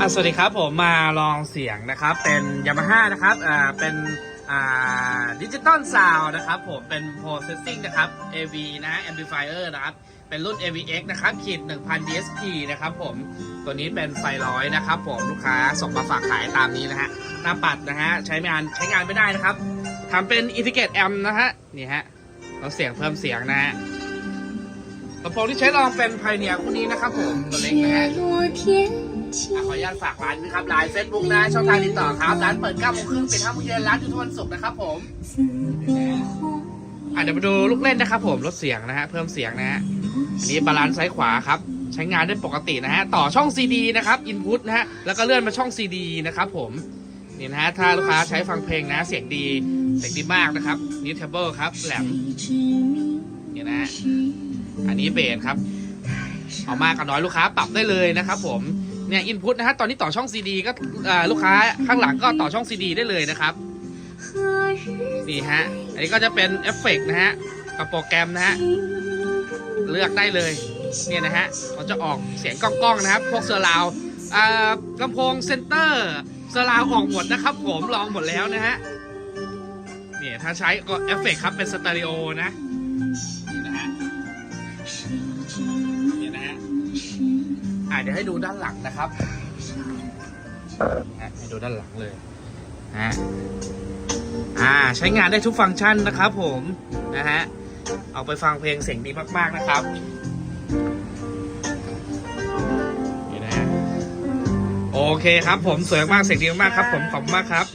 อะสวัสดีครับผมมาลองเสียงนะครับ เป็นยามาฮ่านะครับอ่าเป็นอ่าดิจิตอลซาวนะครับผมเป็น processing นะครับ AV นะ amplifier นะครับ เป็นรุ่น AVX นะครับขีด1,000 DSP นะครับผมตัวนี้เป็นไฟร้อยนะครับผมลูกค้าส่งมาฝากขายตามนี้นะฮะหน้าปัดนะฮะใช้งานใช้งานไม่ได้นะครับทำเป็น integrate amp นะฮะนี่ฮะเราเสียงเพิ่มเสียงนะฮะ กระโปรงที่ใช้ลองเป็นไพเนียคู่นี้นะครับผมตัวเล็กนม่ขออนุญาตฝากร้านนะครับร้านเฟซบุ๊กนะช่องทางติดต่อครับร้านเปิดเก้าโมงครึ่งเปิดห้าโมงเย็นร้านอยู่ทุกวันศุกร์นะครับผมเดี๋ยวมาดูลูกเล่นนะครับผมลดเสียงนะฮะเพิ่มเสียงนะฮะนี่บาลานซ์ซ้ายขวาครับใช้งานได้ปกตินะฮะต่อช่อง CD นะครับอินพุตนะฮะแล้วก็เลื่อนมาช่อง CD นะครับผมนี่นะฮะถ้าลูกค้าใช้ฟังเพลงนะเสียงดีเสียงดีมากนะครับนี่เทเบิลครับแหลมนี่นะฮะ อันนี้เบสครับเอามากกับน้อยลูกค้าปรับได้เลยนะครับผมเนี่ยอินพุตนะฮะตอนนี้ต่อช่อง CD ก็อ่าลูกค้าข้างหลังก็ต่อช่อง CD ได้เลยนะครับ何日นี่ฮะอันนี้ก็จะเป็นเอฟเฟกต์นะฮะกับโปรแกรมนะฮะเลือกได้เลยเนี่ยนะฮะเขาจะออกเสียงก้องๆนะครับ พวกเซอร์ราวด์อ่าลำโพงเซนเตอร์เซอร์ราวด์ออกหมดนะครับ ผมลองหมดแล้วนะฮะเนี่ยถ้าใช้ก็เอฟเฟกต์ครับเป็นสเตอริโอนะ นี่นะฮะนี่นะฮะอ่าเดี๋ยวให้ดูด้านหลังนะครับนะให้ดูด้านหลังเลยฮะอ่าใช้งานได้ทุกฟังก์ชันนะครับผมนะฮะเอาไปฟังเพลงเสียงดีมากๆนะครับนี่นะฮะโอเคครับผมสวยมากเสียงดีมากครับ ผมขอบคุณมากครับ